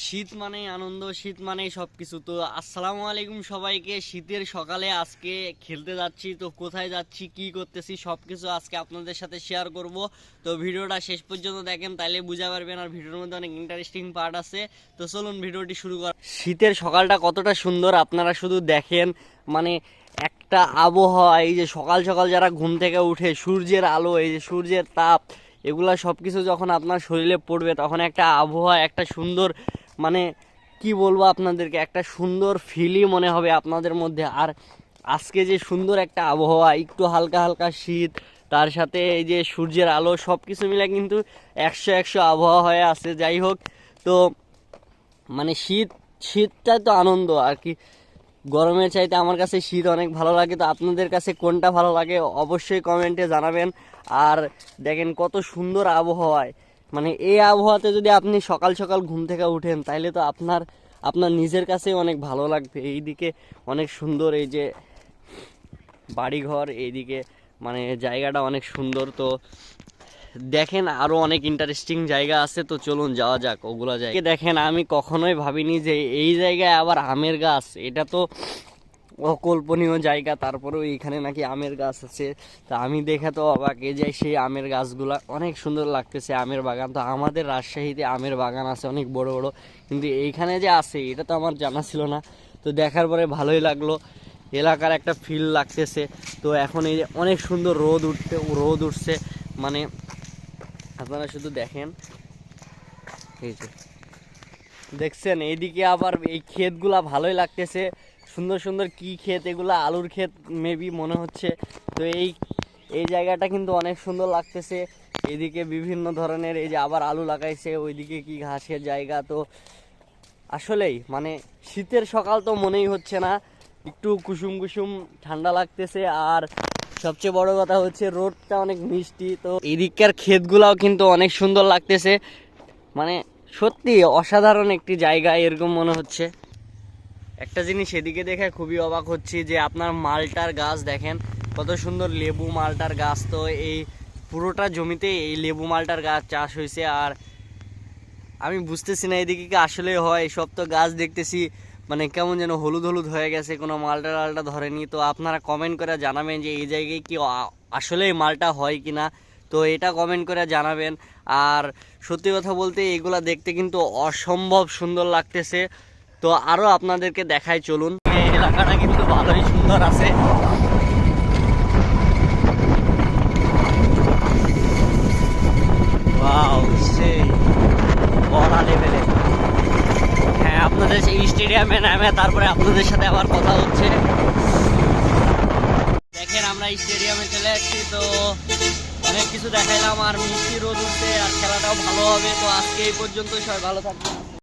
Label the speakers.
Speaker 1: শীত মানেই আনন্দ, শীত মানেই সব কিছু তো আসসালামু আলাইকুম সবাইকে। শীতের সকালে আজকে খেলতে যাচ্ছি, তো কোথায় যাচ্ছি, কি করতেছি সব কিছু আজকে আপনাদের সাথে শেয়ার করব। তো ভিডিওটা শেষ পর্যন্ত দেখেন, তাইলে বুঝা পারবেন আর ভিডিওর মধ্যে অনেক ইন্টারেস্টিং পার্ট আছে। তো চলুন ভিডিওটি শুরু করা শীতের সকালটা কতটা সুন্দর, আপনারা শুধু দেখেন। মানে একটা আবহাওয়া, এই যে সকাল সকাল যারা ঘুম থেকে উঠে, সূর্যের আলো, এই যে সূর্যের তাপ, এগুলা সব কিছু যখন আপনার শরীরে পড়বে, তখন একটা আবহাওয়া, একটা সুন্দর মানে কি বলব আপনাদেরকে, একটা সুন্দর ফিলই মনে হবে আপনাদের মধ্যে। আর আজকে যে সুন্দর একটা আবহাওয়া, একটু হালকা হালকা শীত, তার সাথে এই যে সূর্যের আলো সব কিছু মিলে কিন্তু একশো একশো আবহাওয়া হয়ে আছে। যাই হোক, তো মানে শীত শীতটা তো আনন্দ। আর কি, গরমের চাইতে আমার কাছে শীত অনেক ভালো লাগে। তো আপনাদের কাছে কোনটা ভালো লাগে অবশ্যই কমেন্টে জানাবেন। আর দেখেন কত সুন্দর আবহাওয়ায় মানে এই আবহাওয়াতে যদি আপনি সকাল সকাল ঘুম থেকে উঠেন, তাইলে তো আপনার আপনার নিজের কাছেই অনেক ভালো লাগবে। এইদিকে অনেক সুন্দর এই যে বাড়িঘর, এইদিকে মানে জায়গাটা অনেক সুন্দর। তো দেখেন আরও অনেক ইন্টারেস্টিং জায়গা আছে, তো চলুন যাওয়া যাক, ওগুলো জায়গা। দেখেন, আমি কখনোই ভাবিনি যে এই জায়গায় আবার আমের গাছ, এটা তো অকল্পনীয় জায়গা, তারপরেও এইখানে নাকি আমের গাছ আছে। তা আমি দেখে তো অবাক, এই যে সেই আমের গাছগুলা অনেক সুন্দর লাগতেছে, আমের বাগান। তো আমাদের রাজশাহীতে আমের বাগান আছে অনেক বড় বড়, কিন্তু এইখানে যে আছে, এটা তো আমার জানা ছিল না। তো দেখার পরে ভালোই লাগল, এলাকার একটা ফিল লাগতেছে। তো এখন এই যে অনেক সুন্দর রোদ উঠতে, রোদ উঠছে মানে আপনারা শুধু দেখেন। এই যে, দেখছেন, এইদিকে আবার এই ক্ষেতগুলা ভালোই লাগতেছে। সুন্দর সুন্দর কি ক্ষেত, এগুলা আলুর ক্ষেত মেবি মনে হচ্ছে। তো এই এই জায়গাটা কিন্তু অনেক সুন্দর লাগতেছে। এদিকে বিভিন্ন ধরনের, এই যে আবার আলু লাগাইছে, ওইদিকে কি ঘাসের জায়গা। তো আসলেই মানে শীতের সকাল তো মনেই হচ্ছে না। একটু কুসুম কুসুম ঠান্ডা লাগতেছে। আর সবচেয়ে বড় কথা হচ্ছে রোডটা অনেক মিষ্টি। তো এদিককার ক্ষেতগুলাও কিন্তু অনেক সুন্দর লাগতেছে। মানে সত্যি অসাধারণ একটি জায়গা, এরকম মনে হচ্ছে। একটা জিনিস এদিকে দেখে খুবই অবাক হচ্ছি যে আপনার মালটার গাছ দেখেন, কত সুন্দর লেবু মালটার গাছ তো, এই পুরোটা জমিতে এই লেবু মালটার গাছ চাষ হয়েছে আর আমি বুঝতেছি না এদিকে কি আসলে হয়, সব তো গাছ দেখতেছি মানে কেমন যেন হলুদ হলুদ হয়ে গেছে, কোনো মালটা টালটা ধরেনি, তো আপনারা কমেন্ট করে জানাবেন যে এই জায়গায় কি আসলে মালটা হয় কি না, তো এটা কমেন্ট করে জানাবেন। আর সত্যি কথা বলতে এগুলা দেখতে কিন্তু অসম্ভব সুন্দর লাগতেছে তো আরও আপনাদেরকে দেখাই চলুন। এলাকাটা কিন্তু ভালোই সুন্দর আছে। সেই হ্যাঁ আপনাদের সেই স্টেডিয়ামে নামে, তারপরে আপনাদের সাথে আবার কথা হচ্ছে। দেখেন, আমরা স্টেডিয়ামে চলে আসছি, তো অনেক কিছু দেখাইলাম, আর মিষ্টি রোদ উঠছে, আর খেলাটাও ভালো হবে, তো আজকে এই পর্যন্ত সবাই ভালো থাকবেন।